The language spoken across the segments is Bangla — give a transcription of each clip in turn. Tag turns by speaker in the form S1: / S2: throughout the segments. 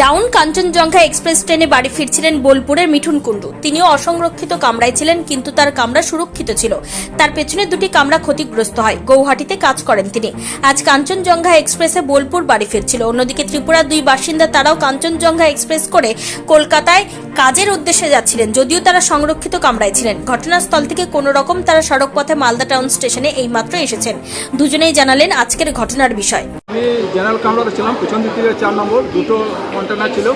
S1: ডাউন কাঞ্চনজঙ্ঘা এক্সপ্রেস ট্রেনে বাড়ি ফিরছিলেন বোলপুরের মিঠুন কুণ্ডু। তিনিও অসংরক্ষিত কামরায় ছিলেন, কিন্তু তার কামরা সুরক্ষিত ছিল। তার পেছনে দুটি কামরা ক্ষতিগ্রস্ত হয়। গৌহাটিতে কাজ করেন তিনি। আজ কাঞ্চনজঙ্ঘা এক্সপ্রেসে বোলপুর বাড়ি ফিরছিল। অন্যদিকে ত্রিপুরার দুই বাসিন্দা তারাও কাঞ্চনজঙ্ঘা এক্সপ্রেস করে কলকাতায় কাজের উদ্দেশ্যে যাচ্ছিলেন, যদিও তারা সংরক্ষিত কামরায় ছিলেন। ঘটনাস্থল থেকে কোনো রকম তারা সড়ক পথে মালদা টাউন স্টেশনে এইমাত্র এসেছেন। দুজনেই জানালেন আজকের ঘটনার বিষয়।
S2: আমি জেনারেল কামরাতে ছিলাম, পিছন দিক থেকে চার নম্বর, দুটো কন্টেনার ছিল।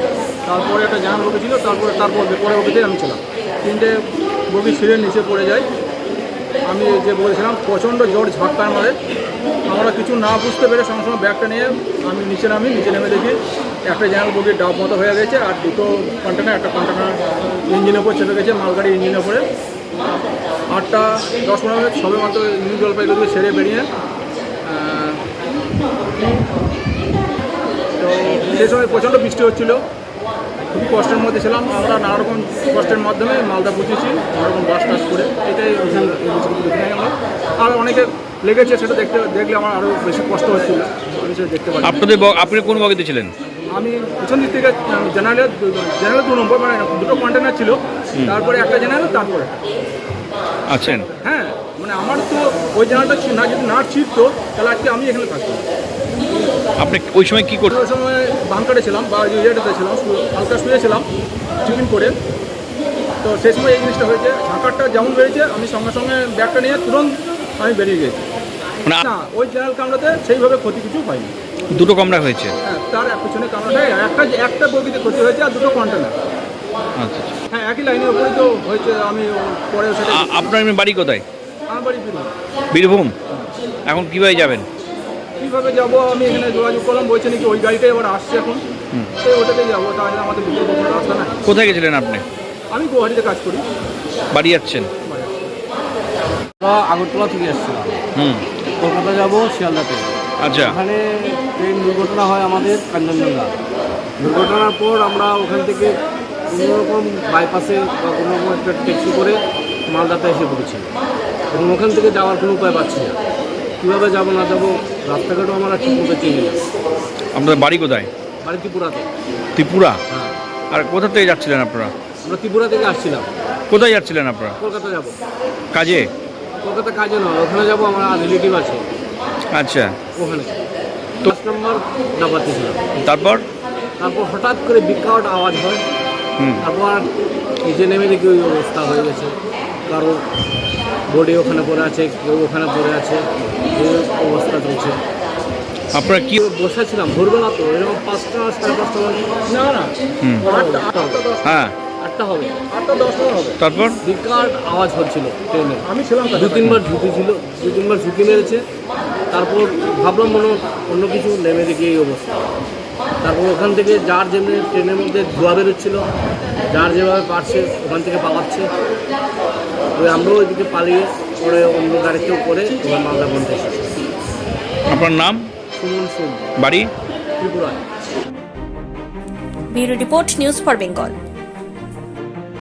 S2: তারপরে একটা জেনারেল বগি ছিল, তারপরে তারপর পরে বগিতেই আমি ছিলাম। তিনটে বগি ছিঁড়ে নিচে পড়ে যায়। আমি যে বলেছিলাম, প্রচণ্ড জোর ঝটকার মারে। আমরা কিছু না বুঝতে পেরে সঙ্গে সঙ্গে ব্যাগটা নিয়ে আমি নিচে নামি, নিচে নেমে দেখি একটা জেনারেল বগি ডাব মতো হয়ে গেছে আর দুটো কন্টেনার একটা কন্টেনার ইঞ্জিনের উপর চেপে গেছে মালগাড়ি ইঞ্জিনের উপরে। আটটা, দশ পনেরো মিনিট, সবে মাত্র নিউ জলপাইগুড়ি ছেড়ে বেরিয়ে তো সেই সময় প্রচণ্ড বৃষ্টি হচ্ছিল। খুবই কষ্টের মধ্যে ছিলাম। আমরা নানা রকম কষ্টের মাধ্যমে মালদা পৌঁছেছি নানা রকম বাস টাস করে। এটাই আর অনেকে লেগেছে, সেটা দেখতে দেখলে আমার আরও বেশি কষ্ট হচ্ছিল। আমি সেটা দেখতে পারি
S3: আপনাদের আপনি কোন বগিতে ছিলেন?
S2: আমি পিছন দিক থেকে জেনারেল জেনারেল দু নম্বর মানে দুটো কন্টেনার ছিল। তারপরে একটা জেনারেল তারপরে।
S3: আছেন
S2: হ্যাঁ মানে আমার তো ওই জায়গাটা না যদি না ছিটতো তাহলে আজকে আমি এখানে থাকতাম
S3: আপনি ওই সময় কি করতেন?
S2: ওই সময় বাংকারে ছিলাম বা ইয়েটাতে ছিলাম হালকা শুয়েছিলাম টিফিন করে। তো সেই সময় এই জিনিসটা হয়েছে ঝাঁকারটা যেমন বেরিয়েছে আমি সঙ্গে সঙ্গে ব্যাগটা নিয়ে তুরন্ত আমি বেরিয়ে গেছি।
S3: মানে
S2: না ওই জেনারেল কামরাতে সেইভাবে ক্ষতি কিছু হয়নি।
S3: দুটো কামরা হয়েছে।
S2: হ্যাঁ তার এক পিছনে কামরাটায় একটা একটা বগিতে ক্ষতি হয়েছে আর দুটো কন্টেনার।
S3: আচ্ছা আচ্ছা।
S2: হ্যাঁ একই লাইনের উপরে তো হয়েছে। আমি পরে সেটা
S3: আপনার এমনি বাড়ি কোথায়?
S2: আমার বাড়ি ফিরলাম
S3: বীরভূম? এখন কীভাবে যাবেন?
S2: কীভাবে যাব? আমি এখানে যোগাযোগ করলাম। বলছে নাকি ওই গাড়িটাই এবার আসছে এখন। তো ওটাতে যাব। তাহলে আমাদের বিকল্প কোনো রাস্তা না।
S3: কোথায় গেছিলেন আপনি?
S2: আমি গুয়াহাটিতে কাজ করি।
S3: বাড়ি যাচ্ছেন?
S4: আগরতলা থেকে এসেছিলাম।
S3: হুম।
S4: কলকাতা যাব শিয়ালদাতে।
S3: আচ্ছা।
S4: ওখানে ট্রেন দুর্ঘটনা হয় আমাদের কাঞ্চনজঙ্ঘা। দুর্ঘটনার পর আমরা ওখান থেকে কোনো রকম বাইপাসে বা কোনো রকম একটা ট্যাক্সি করে মালদাতে এসে পড়েছি। এবং ওখান থেকে যাওয়ার কোনো উপায় পাচ্ছি না। কীভাবে যাব না যাব রাস্তাঘাটও আমরা ঠিক মতো চিনি না।
S3: আপনাদের বাড়ি কোথায়?
S4: বাড়ি ত্রিপুরাতে।
S3: ত্রিপুরা?
S4: হ্যাঁ।
S3: আর কোথা থেকে যাচ্ছিলেন আপনারা?
S4: আমরা ত্রিপুরা থেকে আসছিলাম।
S3: কোথায় যাচ্ছিলেন আপনারা?
S4: কলকাতা যাব।
S3: কাজে?
S4: কলকাতা কাজে নয় ওখানে যাব আমার রিলেটিভ আছে।
S3: আচ্ছা।
S4: ওখানে। দশ নম্বর ডাবাতে ছিলাম
S3: তারপর?
S4: তারপর হঠাৎ করে বিকট আওয়াজ হয়।
S3: হুম।
S4: তারপর নিচে নেমে দেখি ওই অবস্থা হয়ে গেছে। কারও বডি ওখানে পড়ে আছে কেউ ওখানে পড়ে আছে। এই অবস্থা চলছে।
S3: আপনারা কি
S4: বসেছিলাম। ভোরবেলা তো এরকম পাঁচটা সাড়ে পাঁচটা।
S2: না না।
S3: হ্যাঁ।
S4: আটটা হবে।
S2: আটটা হবে।
S3: তারপর?
S4: বিকট আওয়াজ হচ্ছিল ট্রেনে।
S2: আমি ছিলাম
S4: দু তিনবার ঝুঁকি ছিল দু তিনবার ঝুঁকি মেরেছে। তারপর ভাবলাম মনে অন্য কিছু নেমে দেখি এই অবস্থা। তারপর ওখান থেকে যার যেমনি ট্রেনের মধ্যে ধোয়া বেরোচ্ছিল যার যেভাবে পারছে ওখান থেকে পালাচ্ছে। ওই আমরাও ওইদিকে পালিয়ে পরে অন্য গাড়িতেও করে ওখানে মালদা বন্ধ
S3: আপনার নাম?
S4: সুমন সুম।
S3: বাড়ি?
S4: ত্রিপুরায়।
S1: Bureau report news for Bengal.